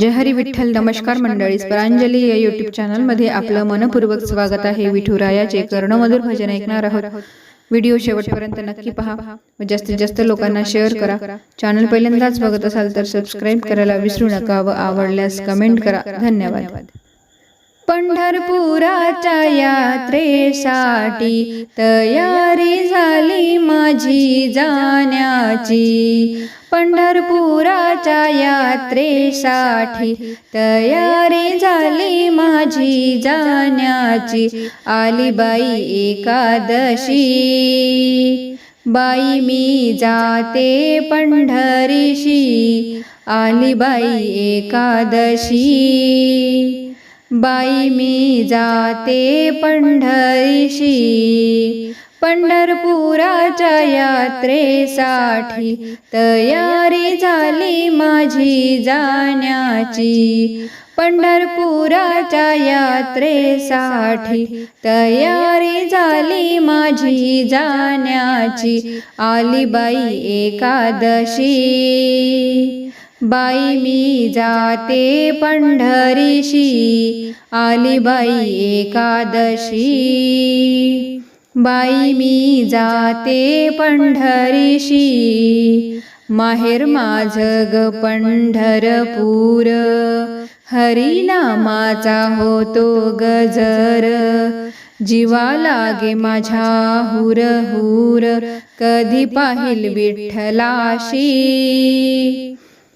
जय हरी विठ्ठल नमस्कार मंडळी. स्परांजली या युट्यूब चॅनलमध्ये आपलं मनपूर्वक स्वागत आहे. विठुरायाचे कर्णमधुर भजन ऐकणार आहोत. व्हिडिओ शेवटपर्यंत नक्की पहा. व जास्तीत जास्त लोकांना शेअर करा. चॅनल पहिल्यांदाच बघत असाल तर सबस्क्राईब करायला विसरू नका व आवडल्यास कमेंट करा. धन्यवाद. पंढरपुराच्या यात्रेसाठी तयारी झाली माझी जाण्याची. पंढरपुराच्या यात्रेसाठी तयारी झाली माझी जाण्याची. आली बाई एकादशी. बाई मी जाते पंढरीशी. आली बाई एकादशी. बाई मी जाते पंढरीशी पंढरपुराच्या यात्रेसाठी. तयारी झाली माझी जाण्याची पंढरपुराच्या यात्रेसाठी. तयारी झाली माझी जाण्याची आली बाई एकादशी. बाई मी जाते पंढरीशी आली बाई एकादशी. बाई मी जाते पंढरीशी माहेर माझ ग पंढरपूर. हरिनामाचा होतो गजर जीवा लागे माझ्या हुर हुर कधी पाहिल विठ्ठलाशी.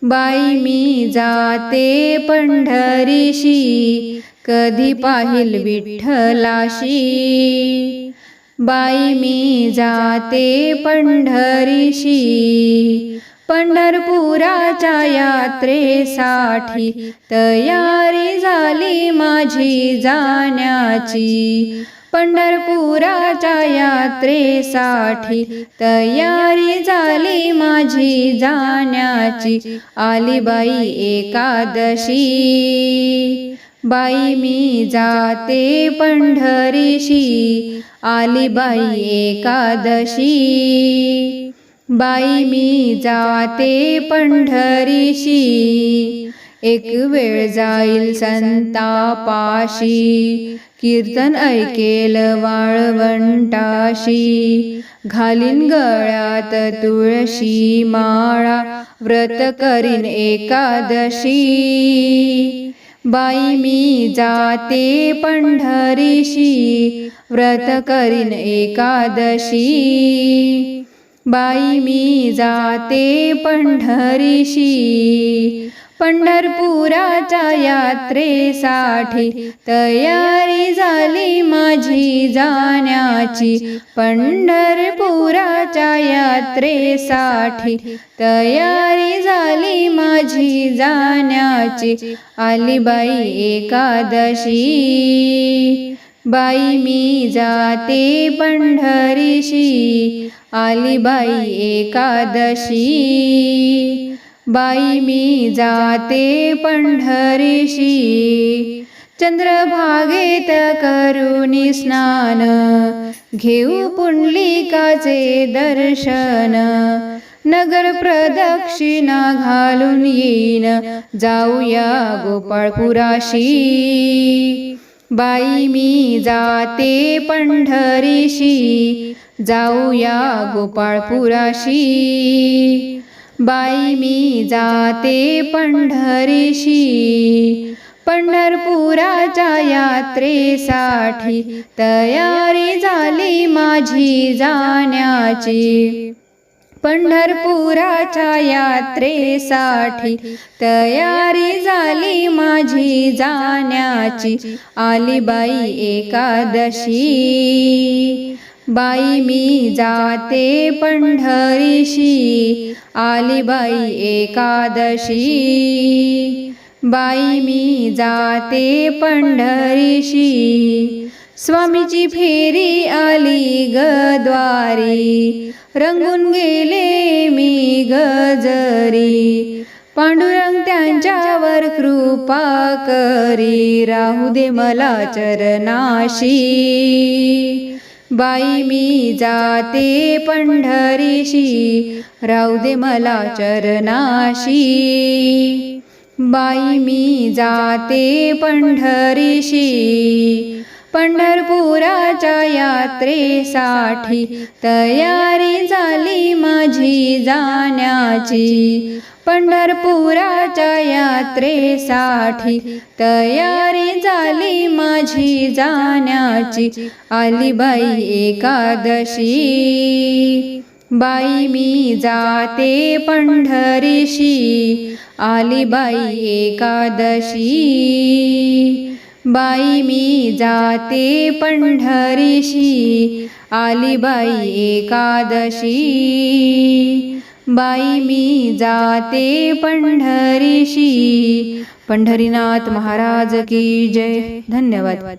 बाई मी जाते पंढरीशी कधी पाहिल विठ्ठलाशी. बाई मी जाते पंढरीशी पंढरपुराच्या यात्रेसाठी तयारी झाली माझी जाण्याची. पंढरपुराच्या यात्रेसाठी तयारी झाली माझी जाण्याची आली बाई एकादशी. बाई मी जाते पंढरीशी आली बाई एकादशी. बाई मी जाते पंढरीशी एक वेळ जाईल संतापाशी कीर्तन ऐकेल वाळवंटाशी. घालीन गळ्यात तुळशी माळा व्रत करीन एकादशी. बाई मी जाते पंढरीशी व्रत करीन एकादशी. बाई मी जाते पंढरीशी पंढरपुराच्या यात्रेसाठी तयारी झाली माझी जाण्याची. पंढरपुराच्या यात्रेसाठी तयारी झाली माझी जाण्याची. आली बाई एकादशी. बाई मी जाते पंढरीशी. आली बाई एकादशी. बाई मी जाते पंढरीशी. चंद्रभागेत करुणी स्नान. घेऊ पुंडलिकाचे दर्शन. नगर प्रदक्षिणा घालून येईन. जाऊया गोपाळपुराशी. बाई मी जाते पंढरीशी. जाऊया गोपाळपुराशी. बाई मी जाते पंढरीशी पंढरपुराच्या यात्रेसाठी तयारी झाली माझी जाण्याची. पंढरपुराच्या यात्रेसाठी तयारी झाली माझी जाण्याची. आली बाई एकादशी. बाई मी जाते पंढरीशी. आली बाई एकादशी. बाई मी जाते पंढरीशी. स्वामीची फेरी आली गद्वारी रंगून गेले मी गजरी पांडुरंग त्यांच्यावर कृपा करी. राहू दे मला चरणाशी. बाई मी जाते पंढरीशी. राहू दे मला चरणाशी. बाई मी जाते पंढरीशी पंढरपुराच्या यात्रेसाठी तयारी झाली माझी जाण्याची. पंढरपुराच्या यात्रेसाठी तयारी झाली माझी जाण्याची. आली बाई एकादशी. बाई मी जाते पंढरीशी आली बाई एकादशी. बाई मी जाते पंढरीशी आली बाई एकादशी. बाई मी जाते पंढरीशी. पंढरीनाथ महाराज की जय. धन्यवाद.